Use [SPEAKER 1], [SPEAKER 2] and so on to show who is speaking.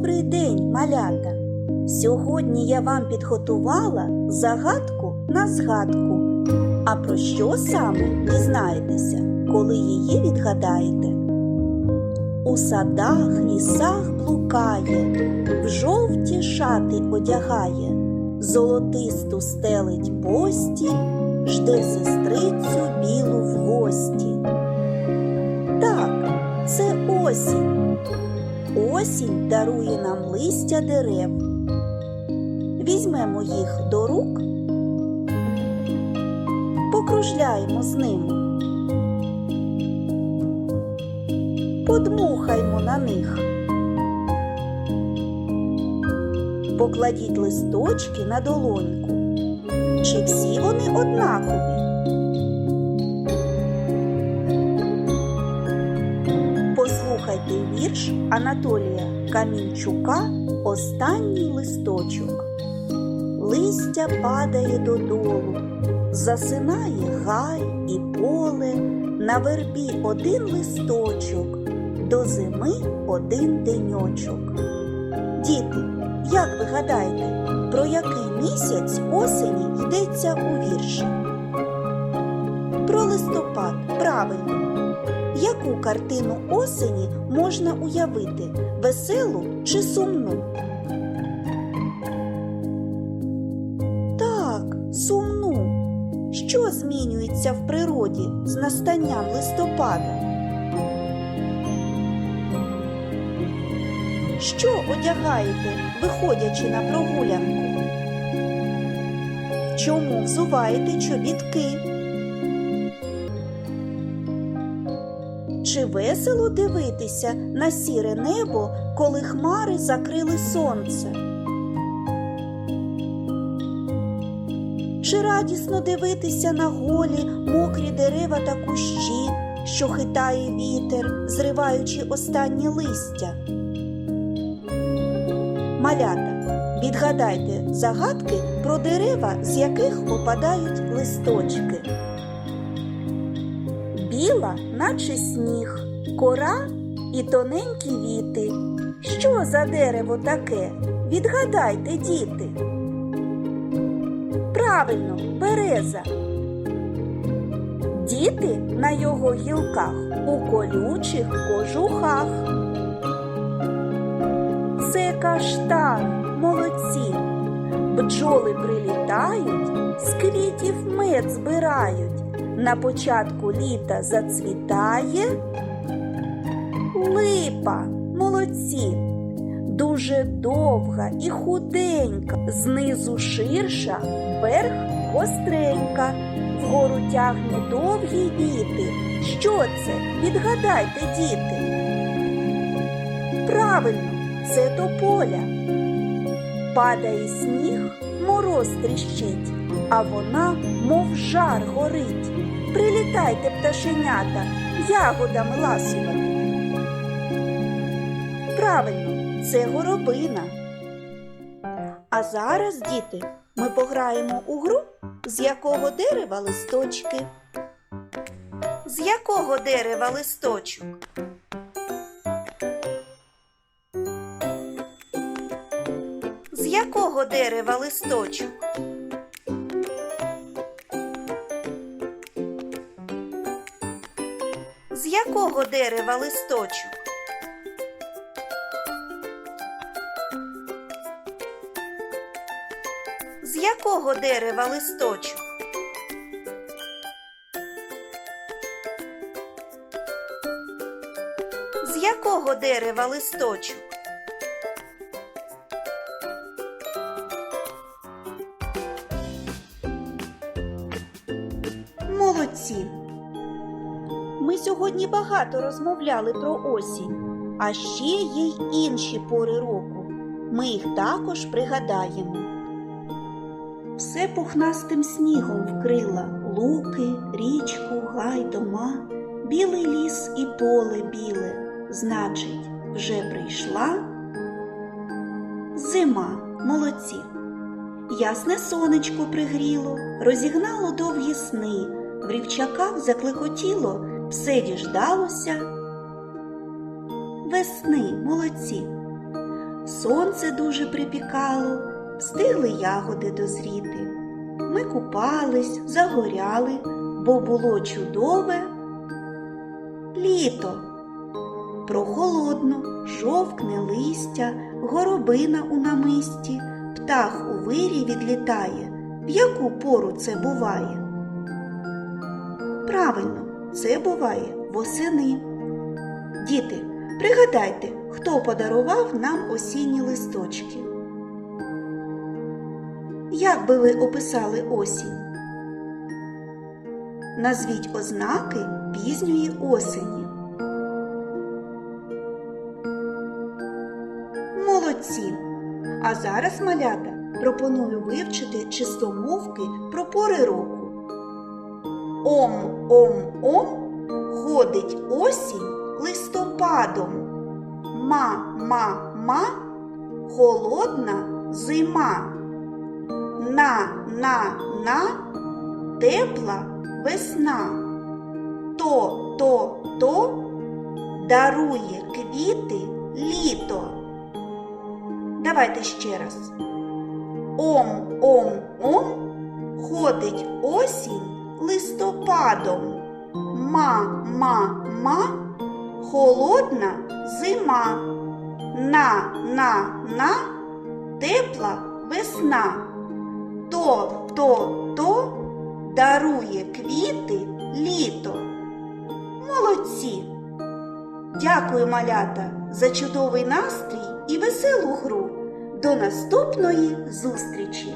[SPEAKER 1] Добрий день, малята! Сьогодні я вам підготувала загадку на згадку. А про що саме дізнаєтеся, коли її відгадаєте? У садах, лісах блукає, в жовті шати одягає, золотисту стелить пості, жде сестрицю білу в гості. Так, це осінь. Осінь дарує нам листя дерев. Візьмемо їх до рук, покружляємо з ними, подмухаймо на них, покладіть листочки на долоньку. Чи всі вони однакові? Послухайте вірш Анатолія Камінчука Останній листочок. Листя падає додолу, засинає гай і поле, на вербі один листочок, до зими один деньочок. Діти, як ви гадаєте, про який місяць осені йдеться у вірші? Про листопад, правильно. Яку картину осені можна уявити веселу чи сумну? Так, сумну. Що змінюється в природі з настанням листопада? Що одягаєте, виходячи на прогулянку? Чому взуваєте чобітки? Чи весело дивитися на сіре небо, коли хмари закрили сонце? Чи радісно дивитися на голі мокрі дерева та кущі, що хитає вітер, зриваючи останні листя? Малята, відгадайте загадки про дерева, з яких опадають листочки. Біла, наче сніг, кора і тоненькі віти. Що за дерево таке? Відгадайте, діти. Правильно, береза. Діти на його гілках у колючих кожухах. Це каштан, молодці. Бджоли прилітають, з квітів мед збирають. На початку літа зацвітає липа, молодці, дуже довга і худенька, знизу ширша, вверх гостренька, вгору тягне довгі віти. Що це? Відгадайте, діти. Правильно, це тополя. Падає сніг, мороз тріщить, а вона, мов жар горить. Прилітайте, пташенята, ягодами ласувати. Правильно, це горобина. А зараз, діти, ми пограємо у гру, з якого дерева листочки. З якого дерева листочок? Якого дерева листочок? З якого дерева листочок? З якого дерева листочок? З якого дерева листочок? Молодці! Ми сьогодні багато розмовляли про осінь, а ще є й інші пори року. Ми їх також пригадаємо. Все пухнастим снігом вкрила луки, річку, гай, дома, білий ліс і поле біле, значить, вже прийшла зима, молодці. Ясне сонечко пригріло, розігнало довгі сни, в рівчаках заклекотіло, все діждалося. Весни, молодці. сонце дуже припікало, встигли ягоди дозріти. Ми купались, загоряли, бо було чудове літо. Прохолодно, жовкне листя, горобина у намисті, птах у вирі відлітає. В яку пору це буває? Правильно, це буває восени. Діти, пригадайте, хто подарував нам осінні листочки. Як би ви описали осінь? Назвіть ознаки пізньої осені. Молодці! А зараз, малята, пропоную вивчити чистомовки про пори року. Ом, ом, ом ходить осінь листопадом. Ма, ма, ма холодна зима. На, на, на тепла весна. То, то, то дарує квіти літо. Давайте ще раз. Ом, ом, ом ходить осінь листопадом. Ма, ма, ма холодна зима. На, на, на тепла весна. То, то, то дарує квіти літо. Молодці! Дякую, малята, за чудовий настрій і веселу гру. До наступної зустрічі!